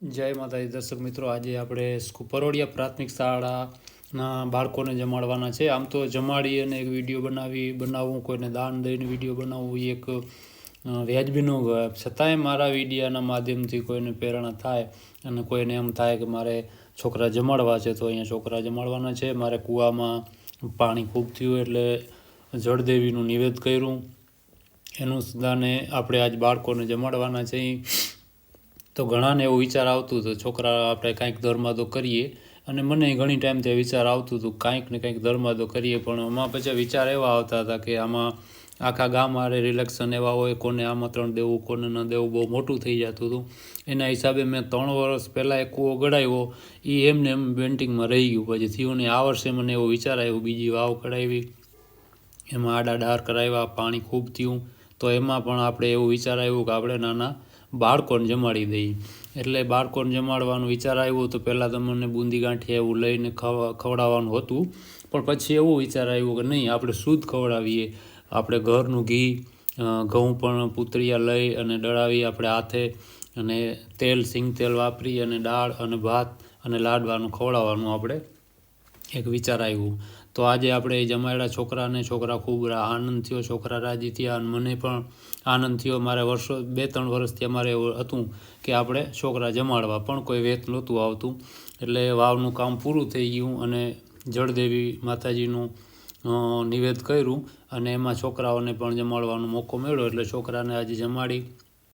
જય માતાજી. દર્શક મિત્રો, આજે આપણે પરોડિયા પ્રાથમિક શાળાના બાળકોને જમાડવાના છે. આમ તો જમાડી અને એક વીડિયો બનાવી બનાવવું કોઈને દાન દઈને વીડિયો બનાવવું, એક વ્યાજબી છતાંય મારા વિડીયાના માધ્યમથી કોઈને પ્રેરણા થાય અને કોઈને એમ થાય કે મારે છોકરા જમાડવા છે, તો અહીંયા છોકરા જમાડવાના છે. મારે કૂવામાં પાણી ખૂબ થયું એટલે જળદેવીનું નિવેદ કર્યું. એનું દાને આપણે આજ બાળકોને જમાડવાના છે. તો ઘણાને એવો વિચાર આવતું હતું, છોકરા, આપણે કાંઈક ધર્માદો કરીએ. અને મને ઘણી ટાઈમથી વિચાર આવતું હતું, કાંઈક ને કંઈક ધર્માદો કરીએ. પણ આમાં પછી વિચાર એવા આવતા હતા કે આમાં આખા ગામ હારે રિલેક્શન એવા હોય, કોને આમંત્રણ દેવું, કોને ન દેવું, બહુ મોટું થઈ જતું હતું. એના હિસાબે મેં ત્રણ વર્ષ પહેલાં એક કૂવો ગળાવ્યો એ એમને એમ પેન્ટિંગમાં રહી ગયું. પછી થયું ને આ વર્ષે મને એવો વિચાર આવ્યો, બીજી વાવ કઢાવી. એમાં આડા ડાર કરાવ્યા, પાણી ખૂબ થયું. તો એમાં પણ આપણે એવું વિચાર આવ્યું કે આપણે નાના બાળકોને જમાડી દઈએ એટલે બાળકોને જમાડવાનું વિચાર આવ્યો તો પહેલાં તો મને બુંદી ગાંઠિયા એવું લઈને ખવા, ખવડાવવાનું હતું. પણ પછી એવું વિચાર આવ્યો કે નહીં, આપણે શુદ્ધ ખવડાવીએ. આપણે ઘરનું ઘી ઘઉં પણ પૂતળિયા લઈ અને દળાવી આપણે હાથે અને તેલ સિંગ તેલ વાપરી અને દાળ અને ભાત અને લાડવાનું ખવડાવવાનું આપણે એક વિચાર આવ્યું. તો આજે આપણે જમાડ્યા છોકરાને છોકરા ખૂબ આનંદ થયો. છોકરા રાજી થયા અને મને પણ આનંદ થયો. મારે વર્ષો બે ત્રણ વર્ષથી અમારે હતું કે આપણે છોકરા જમાડવા, પણ કોઈ વેત નહોતું આવતું. એટલે વાવનું કામ પૂરું થઈ ગયું અને જળદેવી માતાજીનું નિવેદ કર્યું અને એમાં છોકરાઓને પણ જમાડવાનો મોકો મળ્યો. એટલે છોકરાને આજે જમાડી